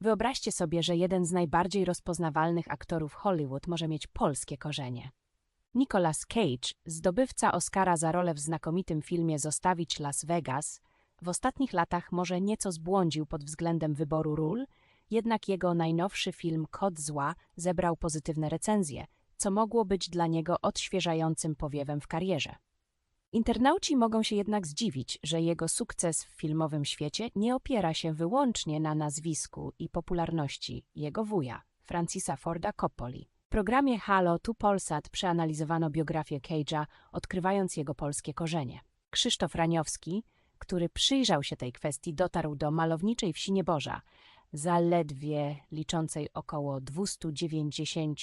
Wyobraźcie sobie, że jeden z najbardziej rozpoznawalnych aktorów Hollywood może mieć polskie korzenie. Nicolas Cage, zdobywca Oscara za rolę w znakomitym filmie Zostawić Las Vegas, w ostatnich latach może nieco zbłądził pod względem wyboru ról, jednak jego najnowszy film Kod Zła zebrał pozytywne recenzje, co mogło być dla niego odświeżającym powiewem w karierze. Internauci mogą się jednak zdziwić, że jego sukces w filmowym świecie nie opiera się wyłącznie na nazwisku i popularności jego wuja, Francisa Forda Coppoli. W programie Halo tu Polsat przeanalizowano biografię Cage'a, odkrywając jego polskie korzenie. Krzysztof Raniowski, który przyjrzał się tej kwestii, dotarł do malowniczej wsi Nieboża, zaledwie liczącej około 290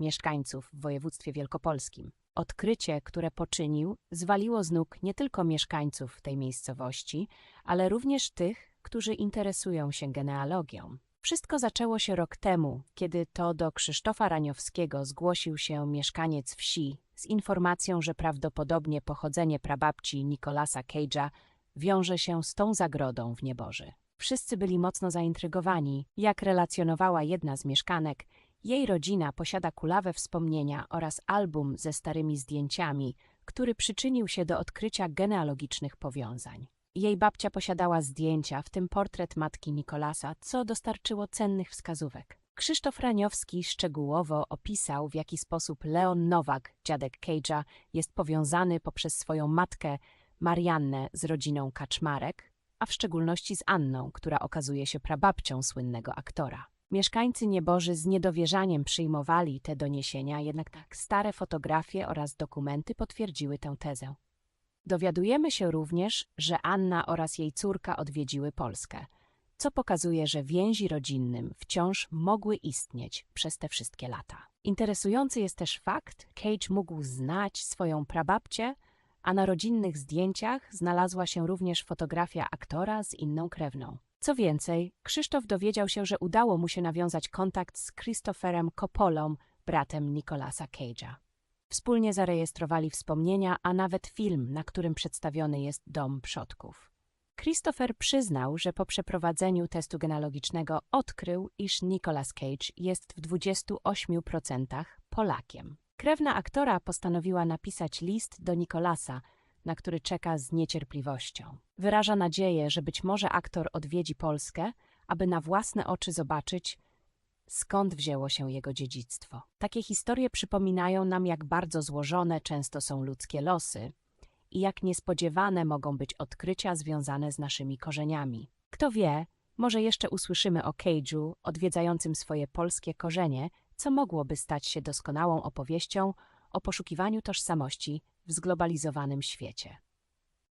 mieszkańców w województwie wielkopolskim. Odkrycie, które poczynił, zwaliło z nóg nie tylko mieszkańców tej miejscowości, ale również tych, którzy interesują się genealogią. Wszystko zaczęło się rok temu, kiedy to do Krzysztofa Raniowskiego zgłosił się mieszkaniec wsi z informacją, że prawdopodobnie pochodzenie prababci Nicolasa Cage'a wiąże się z tą zagrodą w nieboży. Wszyscy byli mocno zaintrygowani, jak relacjonowała jedna z mieszkanek, jej rodzina posiada kulawe wspomnienia oraz album ze starymi zdjęciami, który przyczynił się do odkrycia genealogicznych powiązań. Jej babcia posiadała zdjęcia, w tym portret matki Nikolasa, co dostarczyło cennych wskazówek. Krzysztof Raniowski szczegółowo opisał, w jaki sposób Leon Nowak, dziadek Cage'a, jest powiązany poprzez swoją matkę Mariannę z rodziną Kaczmarek, a w szczególności z Anną, która okazuje się prababcią słynnego aktora. Mieszkańcy Nieboży z niedowierzaniem przyjmowali te doniesienia, jednak tak stare fotografie oraz dokumenty potwierdziły tę tezę. Dowiadujemy się również, że Anna oraz jej córka odwiedziły Polskę, co pokazuje, że więzi rodzinnym wciąż mogły istnieć przez te wszystkie lata. Interesujący jest też fakt, Cage mógł znać swoją prababcię, a na rodzinnych zdjęciach znalazła się również fotografia aktora z inną krewną. Co więcej, Krzysztof dowiedział się, że udało mu się nawiązać kontakt z Christopherem Coppolą, bratem Nicolasa Cage'a. Wspólnie zarejestrowali wspomnienia, a nawet film, na którym przedstawiony jest dom przodków. Christopher przyznał, że po przeprowadzeniu testu genealogicznego odkrył, iż Nicolas Cage jest w 28% Polakiem. Krewna aktora postanowiła napisać list do Nicolasa, na który czeka z niecierpliwością. Wyraża nadzieję, że być może aktor odwiedzi Polskę, aby na własne oczy zobaczyć, skąd wzięło się jego dziedzictwo. Takie historie przypominają nam, jak bardzo złożone często są ludzkie losy i jak niespodziewane mogą być odkrycia związane z naszymi korzeniami. Kto wie, może jeszcze usłyszymy o Cage'u odwiedzającym swoje polskie korzenie, co mogłoby stać się doskonałą opowieścią o poszukiwaniu tożsamości w zglobalizowanym świecie.